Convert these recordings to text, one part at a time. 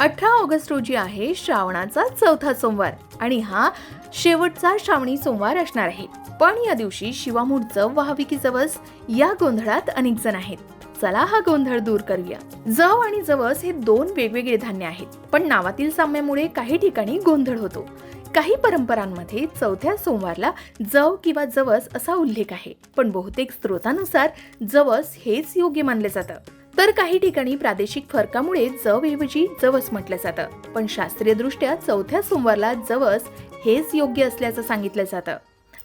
अठरा ऑगस्ट रोजी आहे श्रावणाचा चौथा सोमवार आणि हा शेवटचा श्रावणी सोमवार असणार आहे. पण या दिवशी शिवामूठ जव व्हावी की जवस या गोंधळात अनेक जण आहेत. चला हा गोंधळ दूर करूया. जव आणि जवस हे दोन वेगवेगळे धान्य आहेत. पण नावातील साम्यामुळे काही ठिकाणी गोंधळ होतो. काही परंपरांमध्ये चौथ्या सोमवारला जव किंवा जवस असा उल्लेख आहे. पण बहुतेक स्रोतानुसार जवस हेच योग्य मानले जातं. तर काही ठिकाणी प्रादेशिक फरकामुळे जव ऐवजी जवस म्हटलं जातं. पण शास्त्रीयदृष्ट्या चौथ्या सोमवारला जवस हेच योग्य असल्याचं सांगितलं जातं.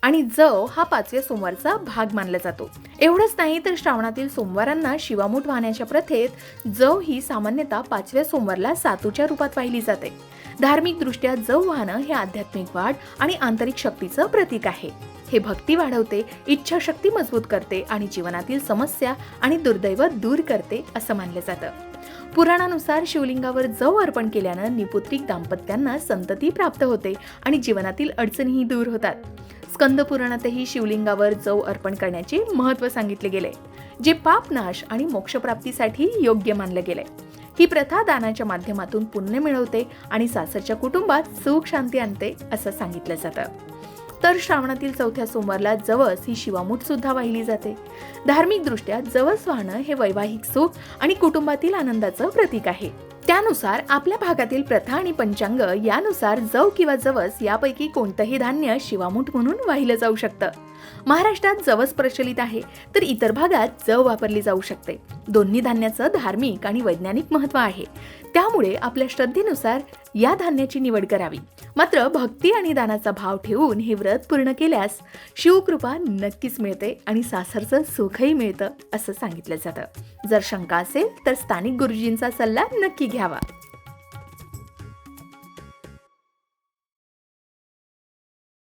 आणि जव हा पाचव्या सोमवारचा भाग मानला जातो. एवढंच नाही तर श्रावणातील सोमवारांना शिवामूठ वाहण्याच्या प्रथेत जव ही सामान्यतः पाचव्या सोमवारला सातूच्या रूपात वाहिली जाते. धार्मिकदृष्ट्या जव वाहनं हे आध्यात्मिक वाढ आणि आंतरिक शक्तीचं प्रतीक आहे. हे भक्ती वाढवते इच्छाशक्ती मजबूत करते आणि जीवनातील समस्या आणि दुर्दैव दूर करते असं मानलं जातं. पुराणानुसार शिवलिंगावर जव अर्पण केल्यानं निपुत्रिक दाम्पत्यांना संतती प्राप्त होते आणि जीवनातील अडचणीही दूर होतात. स्कंद पुराणातही शिवलिंगावर जव अर्पण करण्याचे महत्त्व सांगितले गेले जे पापनाश आणि मोक्षप्राप्तीसाठी योग्य मानलं गेलंय. ही प्रथा दानाच्या माध्यमातून पुण्य मिळवते आणि सासरच्या कुटुंबात सुख शांती आणते असं सांगितलं जातं. तर श्रावणातील चौथ्या सोमवारला जवस ही शिवामूठ सुद्धा वाहिली जाते. धार्मिक दृष्ट्या जवस वाहणं हे वैवाहिक सुख आणि कुटुंबातील आनंदाचं प्रतीक आहे. त्यानुसार आपल्या भागातील प्रथा आणि पंचांग यानुसार जव किंवा जवस यापैकी कोणतंही धान्य शिवामूठ म्हणून वाहिलं जाऊ शकतं. महाराष्ट्रात जवस प्रचलित आहे तर इतर भागात जव वापरली जाऊ शकते. दोन्ही धान्याचं धार्मिक आणि वैज्ञानिक महत्त्व आहे. त्यामुळे आपल्या श्रद्धेनुसार या धान्याची निवड करावी. मात्र भक्ती आणि दानाचा भाव ठेवून हे व्रत पूर्ण केल्यास शिवकृपा नक्कीच मिळते आणि सासरचं सुखही मिळतं असं सांगितलं जातं. जर शंका असेल तर स्थानिक गुरुजींचा सल्ला नक्की घ्यावा